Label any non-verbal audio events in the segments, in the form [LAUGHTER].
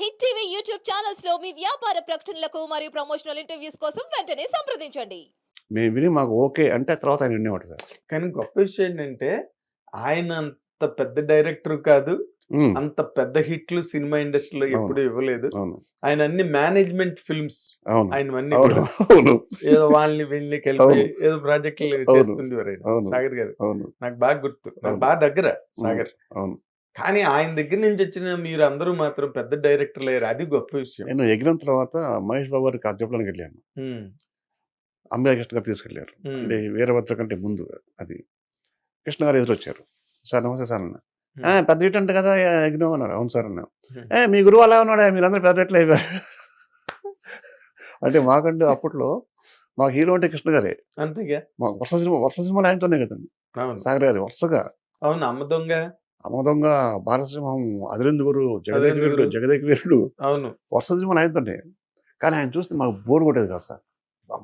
Hit TV YouTube ఛానల్స్లో మీ వ్యాపార ప్రకటనలకు మరియు ప్రమోషనల్ ఇంటర్వ్యూస్ కోసం వెంటనే సంప్రదించండి. మేము విని మాకు ఓకే అంటే తర్వాత ఆయన వినేవాడు సార్. కానీ గొప్ప విషయం ఏంటంటే ఆయన అంత పెద్ద డైరెక్టర్ కాదు. ఉమ్, అంత పెద్ద హిట్లు సినిమా ఇండస్ట్రీలో అవును. ఎప్పుడు ఇవ్వలేదు. అవును. ఆయన అన్ని మేనేజ్మెంట్ ఫిల్మ్స్ అవును. ఆయన అన్ని అవును. అవును. ఏదో వాళ్ళని వీళ్ళని కలిపి అవును. ఏదో ప్రాజెక్టులు. చేస్తుండేవారు ఆయన. అవును. సాగర్ గారు. అవును. నాకు బాగా గుర్తు. నాకు అవును. బాగా దగ్గర సాగర్. అవును. కానీ ఆయన దగ్గర నుంచి వచ్చిన మీరు అందరూ మాత్రం పెద్ద డైరెక్టర్లు అయ్యారు. అది గొప్ప విషయం. నేను ఎగిరిన తర్వాత మహేష్ బాబు గారికి చెప్పడానికి వెళ్ళాను. ఉమ్, అంబే కృష్ణ గారు తీసుకెళ్ళారు ఉమ్, అంటే వీరభద్ర కంటే ముందు అది. కృష్ణ గారు ఎదురొచ్చారు. సార్ నమస్తే సార్ అన్న. "ఆ, పెద్ద అంటే కదా ఎగ్నో అన్నారు. అవును సార్ అన్నా. ఏ మీ గురువు అలా ఉన్నాడా? మీరందరూ పెద్ద ఇట్లా అయిపోయారు. అంటే మాకంటే అప్పట్లో మాకు హీరో అంటే కృష్ణ గారే. అంతేగా? మాకు వర్ష సినిమా వర్ష సినిమాలు ఆయనతోనే కదండి. అవును. సాగర్ గారి వరుసగా. అవును అమ్మ దొంగ. అమోదంగా బాలసింహం అదిరిందుగురు జగదేక అదిరిందుగురు. వీరుడు జగదేక వీరుడు అవును. వర్ష సినిమాలు ఆయనతోనే. కానీ ఆయన చూస్తే మాకు బోర్ కొట్టేది కాదు సార్.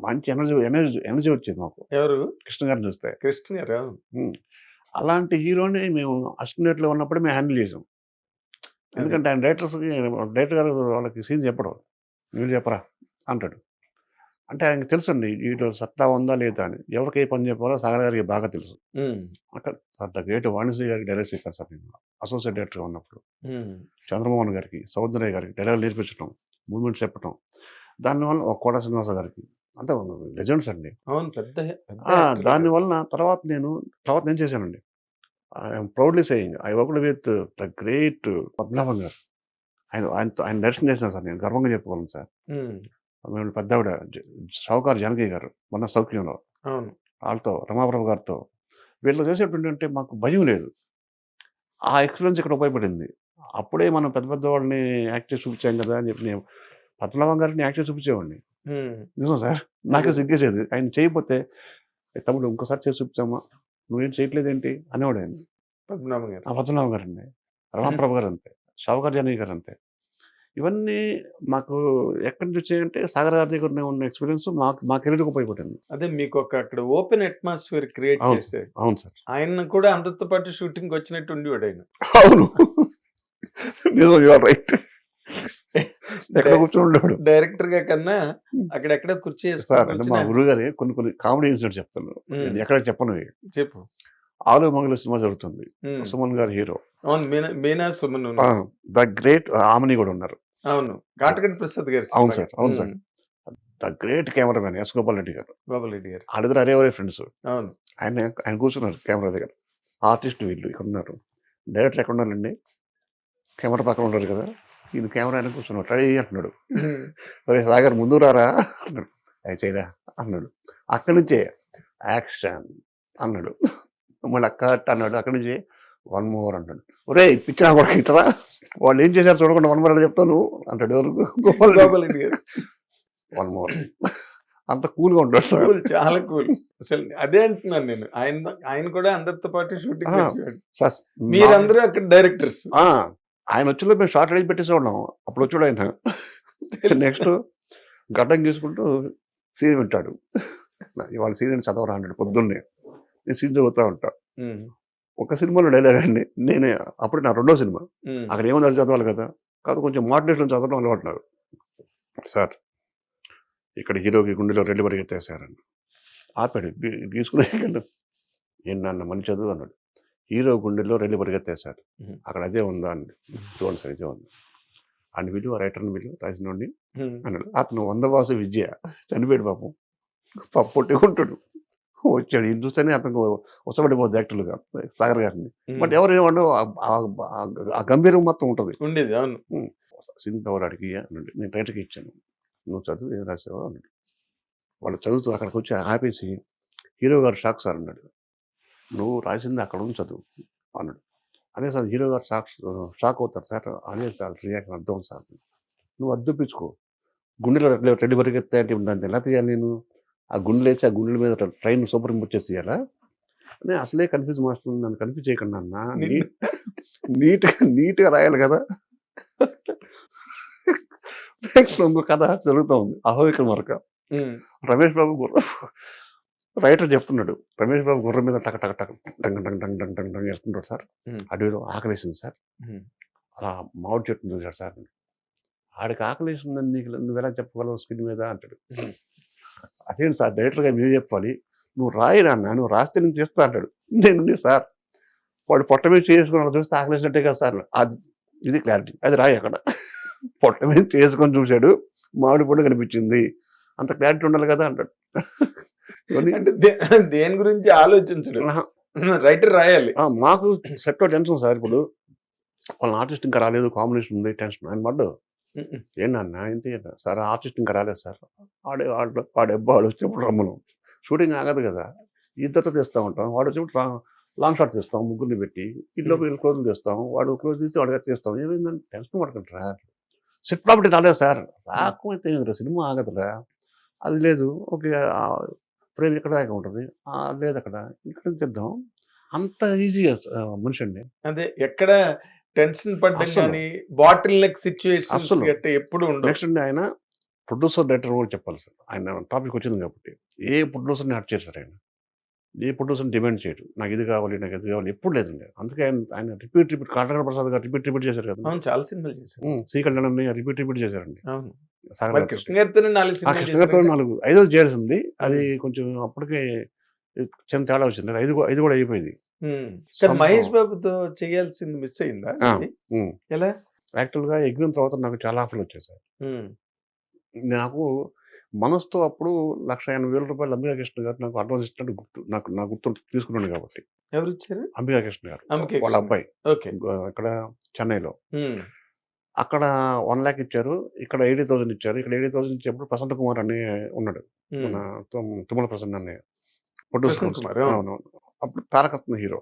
మంచి ఎనర్జీ ఎనర్జీ ఎనర్జీ వచ్చేది మాకు. ఎవరు? కృష్ణ గారిని చూస్తే. కృష్ణ గారు. అలాంటి హీరోని మేము అసిస్టెంట్లో ఉన్నప్పుడే మేము హ్యాండిల్ చేసాం ఎందుకంటే ఆయన డైరెక్టర్స్కి డైరెక్టర్ గారు వాళ్ళకి సీన్ చెప్పడం. మీరు చెప్పరా అంటాడు. అంటే ఆయనకి తెలుసు అండి వీటిలో సత్తా ఉందా లేదా అని. ఎవరికి ఏ పని చెప్పాలో సాగర్ గారికి బాగా తెలుసు. అక్కడ అంత గ్రేట్ వాణిజ్య గారికి డైరెక్ట్ చేశాను సార్ నేను అసోసియేట్ డైరెక్టర్గా ఉన్నప్పుడు. చంద్రమోహన్ గారికి సౌందర్య గారికి డైలాగ్ నేర్పించడం మూమెంట్స్ చెప్పడం దానివల్ల ఒక కోట శ్రీనివాస గారికి అంత లెజెండ్స్ అండి. అవును పెద్ద పెద్ద ఆ, actor దాని గారు. వలన తర్వాత నేను తర్వాత నేను చేశానండి. I'm proudly saying I worked with the great Padmanabham garu. ఆయన ఆయనతో ఆయన దర్శనం చేశాను సార్ నేను గర్వంగా చెప్పుకోగలను సార్. మేము పెద్దవిడ షావుకారు జానకి గారు మన సౌఖ్యంలో అవును. వాళ్ళతో రమాప్రభు గారితో వీళ్ళు చేసేటువంటి అంటే మాకు భయం లేదు. ఆ ఎక్స్పీరియన్స్ ఇక్కడ ఉపయోగపడింది. అప్పుడే మనం పెద్ద పెద్ద వాళ్ళని యాక్ట్ చేసి చూపించాం కదా అని చెప్పి నేను పద్మనాభం గారిని యాక్ట్ చేసి చూపించేవాడిని. నిజం సార్? నాకే సిగ్గేసేది. ఆయన చేయకపోతే "ఏ తమ్ముడు ఇంకోసారి చేసి చూపించామా నువ్వేం చేయట్లేదేంటి? అనేవాడు ఆయన. పద్మనాభం గారు. ఆ పద్మనాభం గారు అండి [LAUGHS] రమాప్రభు గారు అంతే షావుకర్ జానకి గారు అంతే ఇవన్నీ మాకు ఎక్కడి నుంచి వచ్చాయంటే సాగర్ గారి దగ్గర ఉన్న ఎక్స్పీరియన్స్ మాకు మా కెరీర్కి ఉపయోగపడింది అదే మీకు ఒక అక్కడ ఓపెన్ అట్మాస్ఫియర్ క్రియేట్. చేశారు. అవును సార్. ఆయన కూడా అందరితో పాటు షూటింగ్ వచ్చినట్టు ఉండేవాడు ఆయన. అవును. రైట్ [LAUGHS] ఎక్కడ ఉండేవాడు? డైరెక్టర్గా కన్నా అక్కడెక్కడ కుర్చీ వేసుకొని మా గురువు గారి కొన్ని కొన్ని కామెడీ ఇన్సిడెంట్ చెప్తాను. ఎక్కడ చెప్పను. చెప్పు. ఆలు మంగళ సినిమా జరుగుతుంది. సుమన్ గారు హీరో. అవును మీనా మీనా సుమన్. ద గ్రేట్ ఆమని కూడా ఉన్నారు. అవును. కాటగడ్డి ప్రసాద్ గారు అవును. సార్, అవును sir. The great cameraman S Gopal Reddy garu. Gopal Reddy గారు. వాళ్ళిద్దరు అరే ఒరే ఫ్రెండ్స్. అవును. ఆయన ఆయన కూర్చున్నారు కెమెరా దగ్గర. ఆర్టిస్ట్ వీళ్ళు ఇక్కడ ఉన్నారు డైరెక్టర్ ఎక్కడ ఉన్నారండి కెమెరా పక్కన ఉన్నారు కదా. ఈయన కెమెరా ఆయన కూర్చున్నాడు. ట్రై అంటున్నాడు. [LAUGHS] ఉమ్, ఒరే సాగర్ ముందు రారా? అన్నాడు అయ్యి చేయరా? అన్నాడు అక్కడి నుంచే యాక్షన్ అన్నాడు మళ్ళీ కట్ అన్నాడు. అక్కడి నుంచి వన్ మోర్ అంటాడు. ఒరే పిచ్చినా కూడా ఇట్రా. వాళ్ళు ఏం చేశారు చూడకుండా వన్ మోర్ అని చెప్తాను అంటాడు ఎవరు? One more. అంత కూల్గా ఉంటాడు సార్. చాలా కూల్. అసలు అదే అంటున్నాను నేను. ఆయన ఆయన కూడా అందరితో పాటు షూటింగ్ మీరందరూ అక్కడ డైరెక్టర్స్. ఆ, ఆయన వచ్చి మేము షార్ట్ రేంజ్ పెట్టేసి ఉన్నాం అప్పుడు వచ్చాడు ఆయన. నెక్స్ట్ గడ్డం గీసుకుంటూ సీన్ వింటాడు. ఇవాళ సీన్ చదవరా అన్నాడు పొద్దున్నే. నేను సీన్ చదువుతా ఉంటా. ఒక సినిమాలో డైలాగ్ అండి. నేనే అప్పుడు నా రెండో సినిమా. అక్కడ అది చదవాలి కదా? కాదు కొంచెం మోటివేషన్ చదవడం అలవాటున్నారు. సార్ ఇక్కడ హీరోకి గుండెలో రెడ్డి పరిగెత్తేసారని ఆపాడు. గీ- గీసుకునే ఏం నాన్న మంచి చదువు అన్నాడు. హీరో గుండెలో రెడ్డి పరిగెత్తేసారు Mhm. అక్కడ అదే ఉందా? అండి చూడండి సార్ ఇదే ఉంది. అని విలువ రైటర్ని విలువ రాసినోడిని అన్నాడు. అతను వందవాసు విద్య. చనిపోయాడు పాపం. పప్పు పొట్టుకుంటాడు. వచ్చాడు. ఇది చూస్తేనే అతను ఉసబడిపోద్ది యాక్టర్లుగా సాగర్ గారిని. బట్ ఎవరు ఏమన్నా ఆ గంభీరం మొత్తం ఉంటుంది. ఉండేది అవును. సిన్ పవర్ అడిగి అన్నాడు. నేను రైటర్కి ఇచ్చాను. నువ్వు చదువు ఏం రాసావు అన్నాడు. వాళ్ళు చదువుతూ అక్కడికి వచ్చి ఆపేసి హీరో గారు షాక్ సార్ అన్నాడు. నువ్వు రాసింది అక్కడ ఉంది చదువు అన్నాడు. అదే sir hero garu shock shock అవుతారు సార్. అదే సార్ రియాక్షన్ అర్థం సార్. నువ్వు అద్దెపించుకో గుండెలో రెడ్డి రెడ్డి పరిగెత్తే అంటే దాన్ని ఎలా తీయాలి నేను? ఆ గుండెలు వేసి ఆ గుండెల మీద ట్రైన్ సూపర్ ఇంపోజ్ తీయాలా నేను అసలే కన్ఫ్యూజ్ మాస్టర్ నన్ను కన్ఫ్యూజ్ చేయకుండా అన్న. నీట్గా నీట్గా రాయాలి కదా? నెక్స్ట్ ఇంకో కథ జరుగుతూ ఉంది. అహోవిక మరక. ఉమ్, రమేష్ బాబు గుర్ర రైటర్ చెప్తున్నాడు. రమేష్ బాబు గుర్రం మీద టక టక టక డంగ్ డంగ్ డంగ్ డంగ్ డంగ్ డంగ్ వేసుకుంటాడు సార్. అడవిలో ఆకలేసింది సార్. అలా మామిడి చెట్టును చూశాడు సార్. ఆడికి ఆకలిస్తుందని నీకు నువ్వు ఎలా చెప్పగలవు స్క్రీన్ మీద? అంటాడు. అదేంటి సార్ డైరెక్టర్గా మీరు చెప్పాలి? నువ్వు రాయి నాన్న నువ్వు రాస్తే నేను చేస్తా అంటాడు. నేను "ఉంది సార్ వాడు పొట్ట మీద చేసుకుని చూస్తే ఆకలిసినట్టే కదా సార్ అది ఇది క్లారిటీ. అది రాయి అక్కడ. పొట్ట మీద చేసుకొని చూశాడు. మామిడి పండు కనిపించింది. అంత క్లారిటీ ఉండాలి కదా అంటాడు. అంటే దేని గురించి ఆలోచించడు. రైటర్ రాయాలి. మాకు సెట్ టెన్షన్ సార్ ఇప్పుడు? వాళ్ళ ఆర్టిస్ట్ ఇంకా రాలేదు కాంబినేషన్ ఉంది టెన్షన్. ఆయన పడ్డు ఏంటన్నా ఏంటి అన్న? సార్ ఆర్టిస్ట్ ఇంకా రాలేదు సార్. ఆడే ఆడు వాడు ఎబ్బా వాడు వచ్చినప్పుడు రమ్మను షూటింగ్ ఆగదు కదా. ఇద్దరితో తీస్తూ ఉంటాం. వాడు వచ్చినప్పుడు రా- లాంగ్ షాట్ తీస్తాం ముగ్గురిని పెట్టి. ఇంట్లో వీళ్ళు క్లోజ్ తీస్తాం. వాడు క్లోజ్ తీస్తే వాడు తీస్తాం ఏమైందని టెన్షన్ పడకంటారా సెట్ ప్రాపర్టీ రాలేదు సార్. రాకపోతే ఏందిరా, సినిమా ఆగదురా అది లేదు. ఓకే ఫ్రేమ్ ఇక్కడ దాకా ఉంటుంది? లేదు అక్కడ. ఇక్కడ చేద్దాం అంత ఈజీగా మనిషి అండి అదే ఎక్కడ టెన్షన్ పడ్డం. కానీ బాటిల్ నెక్ సిచ్యువేషన్స్ అస్సలు. గట్ట ఎప్పుడు నెక్స్ట్ అండి ఆయన ప్రొడ్యూసర్ డైరెక్టర్ కూడా చెప్పాలి సార్. ఆయన టాపిక్ వచ్చింది కాబట్టి. ఏ ప్రొడ్యూసర్ని హట్ చేశారు ఆయన? ఏ ప్రొడ్యూసర్ని డిమాండ్ చేయడు? నాకు ఇది కావాలి నాకు ఇది కావాలి ఎప్పుడు లేదండి. అందుకే ఆయన ఆయన రిపీట్ రిపీట్ కాటగడ ప్రసాద్ గారు రిపీట్ రిపీట్ చేశారు కదా. చాలా సినిమాలు చేశారు. సి కళ్యాణ్ రిపీట్ రిపీట్ చేశారండి. నాలుగు ఐదో చేయాల్సింది అది కొంచెం అప్పటికే చిన్న తేడా వచ్చింది. ఐదు ఐదు కూడా అయిపోయింది. కానీ. మహేష్ బాబుతో చేయాల్సింది మిస్ అయిందా. ఎలా? యాక్చువల్గా ఎగ్జిమ్ తర్వాత నాకు చాలా ఆఫర్లు వచ్చేసాయి. నాకు మనసుతో అప్పుడు లక్ష ఎనభై వేల రూపాయలు అంబికా కృష్ణ గారు నాకు అడ్వాన్స్ ఇచ్చినట్టు గుర్తు నాకు నా గుర్తు తీసుకున్నాను కాబట్టి. ఎవరు ఇచ్చారు అంబికా కృష్ణ గారు. వాళ్ళ. అబ్బాయి. ఇక్కడ చెన్నైలో. అక్కడ వన్ ల్యాక్ ఇచ్చారు. ఇక్కడ ఎయిటీ థౌసండ్ ఇచ్చారు. ఇక్కడ ఎయిటీ థౌసండ్ ఇచ్చేప్పుడు ప్రశాంత్ కుమార్ అని ఉన్నాడు. మన తుమ్మల ప్రసన్న అనే. ప్రొడ్యూసర్ అవును. అప్పుడు తారకత్న హీరో.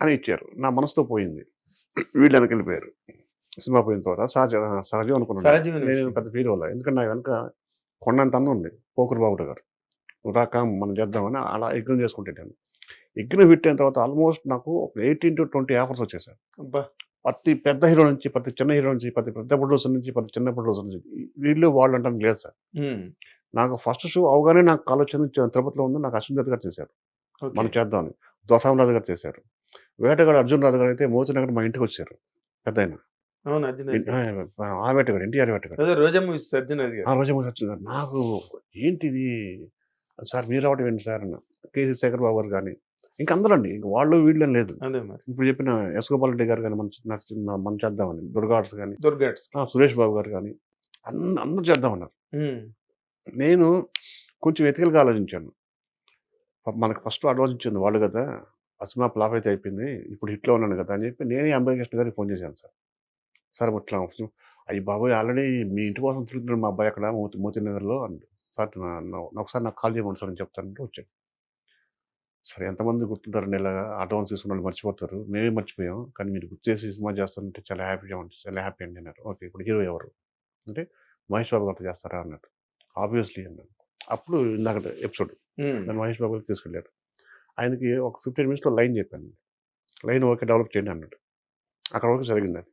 అని ఇచ్చారు. నా మనసుతో పోయింది. వీళ్ళు వెనక వెళ్ళిపోయారు. సినిమా పోయిన తర్వాత సహజ సహజం అనుకున్నాను నేను. పెద్ద ఫీల్ అవ్వాలి ఎందుకంటే నా వెనక కొండంత అన్న ఉంది. పోకురు బాబు గారు. రాక మనం చేద్దామని అలా యజ్ఞం చేసుకుంటాను హిట్ అయిన తర్వాత ఆల్మోస్ట్ నాకు ఎయిటీన్ టు ట్వంటీ ఆఫర్స్ వచ్చేసాయి. అబ్బా! ప్రతి పెద్ద హీరో నుంచి ప్రతి చిన్న హీరో నుంచి ప్రతి పెద్ద ప్రొడ్యూసర్ నుంచి ప్రతి చిన్న ప్రొడ్యూసర్ నుంచి వీళ్ళు వాళ్ళు అంటాను లేదు సార్. నాకు ఫస్ట్ షో అవగానే నాకు కాల్ వచ్చింది తిరుపతిలో ఉంది. నాకు అశ్విన్ గారు చేశారు. మనం చేద్దామని దోసామరాజు గారు చేశారు. వేటగాడు అర్జున్ రాజు గారు అయితే మోతి నగర్ మా ఇంటికి వచ్చారు. పెద్ద ఆయన అవును అర్జున్ రెడ్డి. ఆ వేటగాడు ఎన్టీఆర్ వేటగాడు. రోజా మూవీస్ రోజు నాకు ఏంటిది? సార్ మీరు రావడం ఏంటి సార్? అన్న. కేసీ శేఖర్ బాబు గారు కానీ ఇంకా అందరూ అండి ఇంక వాళ్ళు వీళ్ళు అని లేదు ఇప్పుడు చెప్పిన ఎస్ గోపాల్ రెడ్డి గారు కానీ మన మనం చేద్దామని. దుర్గాడ్స్ కానీ దుర్గాట్స్ సురేష్ బాబు గారు కానీ అందరూ చేద్దామన్నారు. నేను కొంచెం ఎతికలుగా ఆలోచించాను. మనకు ఫస్ట్ అడ్వాన్స్ ఇచ్చింది వాళ్ళు కదా! ఆ సినిమా ఫ్లాప్ అయితే అయిపోయింది. ఇప్పుడు హిట్లో ఉన్నాను కదా! అని చెప్పి నేనే అంబరీ కృష్ణ గారికి ఫోన్ చేశాను సార్. సార్ ఇట్లా అయ్యి బాబాయ్! ఆల్రెడీ మీ ఇంటి కోసం తిరుగుతున్నాడు మా అబ్బాయి అక్కడ మోతి మోతి నగర్లో అన్నాడు సార్ ఒకసారి నాకు కాల్ చేయమని సార్ అని చెప్తానంటే వచ్చాడు. సరే ఎంతమంది గుర్తుంటారండి ఇలాగా? అడ్వాన్స్ తీసుకున్నాడు వాళ్ళు మర్చిపోతారు. మేమే మర్చిపోయాం. కానీ మీరు గుర్తు చేసి సినిమా చేస్తానంటే చాలా హ్యాపీగా ఉంటుంది చాలా హ్యాపీ అండి అన్నారు. ఓకే ఇప్పుడు హీరో ఎవరు? అంటే మహేష్ బాబు గారితో చేస్తారా? అన్నారు ఆబ్వియస్లీ అన్నాడు. అప్పుడు ఇందాక ఎపిసోడ్. నన్ను మహేష్ బాబు గారికి తీసుకెళ్ళారు. ఆయనకి ఒక ఫిఫ్టీన్ మినిట్స్లో లైన్ చెప్పాను లైన్ ఓకే డెవలప్ చేయండి అన్నాడు. అక్కడ వరకు జరిగింది అది.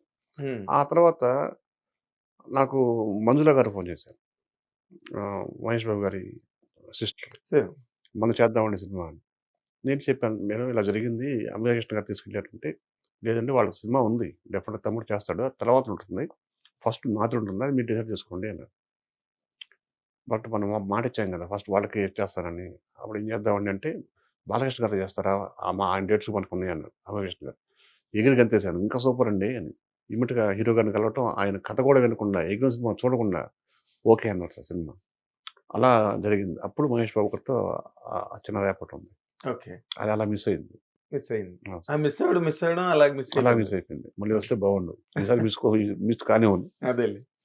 ఆ తర్వాత నాకు మంజుల గారు ఫోన్ చేశారు. మహేష్ బాబు గారి సిస్టర్. మనం చేద్దామండి సినిమా అని. నేను చెప్పాను మేడం ఇలా జరిగింది అమితా కృష్ణ గారు తీసుకెళ్ళారంటే లేదంటే వాళ్ళ సినిమా ఉంది. డెఫినెట్ తమ్ముడు చేస్తాడు. తర్వాత ఉంటుంది. ఫస్ట్ నాతో ఉంటుంది. అది మీరు డిసైడ్ చేసుకోండి అన్నారు. బట్ మనం మాట ఇచ్చాం కదా ఫస్ట్ వాళ్ళకి చేస్తారని. అప్పుడు ఏం చేద్దామండి అంటే బాలకృష్ణ గారు చేస్తారా? మా ఆయన డేట్స్ మనకు ఉన్నాయి అన్నారు రామకృష్ణ గారు. ఎగిరి గంతేశాను. ఇంకా సూపర్ అండి. అని ఇమ్మటిగా హీరో గారిని కలవటం ఆయన కథ కూడా వినకుండా ఎగిరిన సినిమా చూడకుండా ఓకే అన్నారు సార్ సినిమా. అలా జరిగింది. అప్పుడు మహేష్ బాబు గారితో చిన్న రేపటి ఉంది. ఓకే. అది అలా మిస్ అయింది. మిస్ అయింది. మిస్ అవ్వడం మిస్ అవ్వడం అలాగే మిస్ అలా మిస్ అయిపోయింది. మళ్ళీ వస్తే బాగుండు. ఈసారి మిస్ మిస్ కానే ఉంది అదేలే.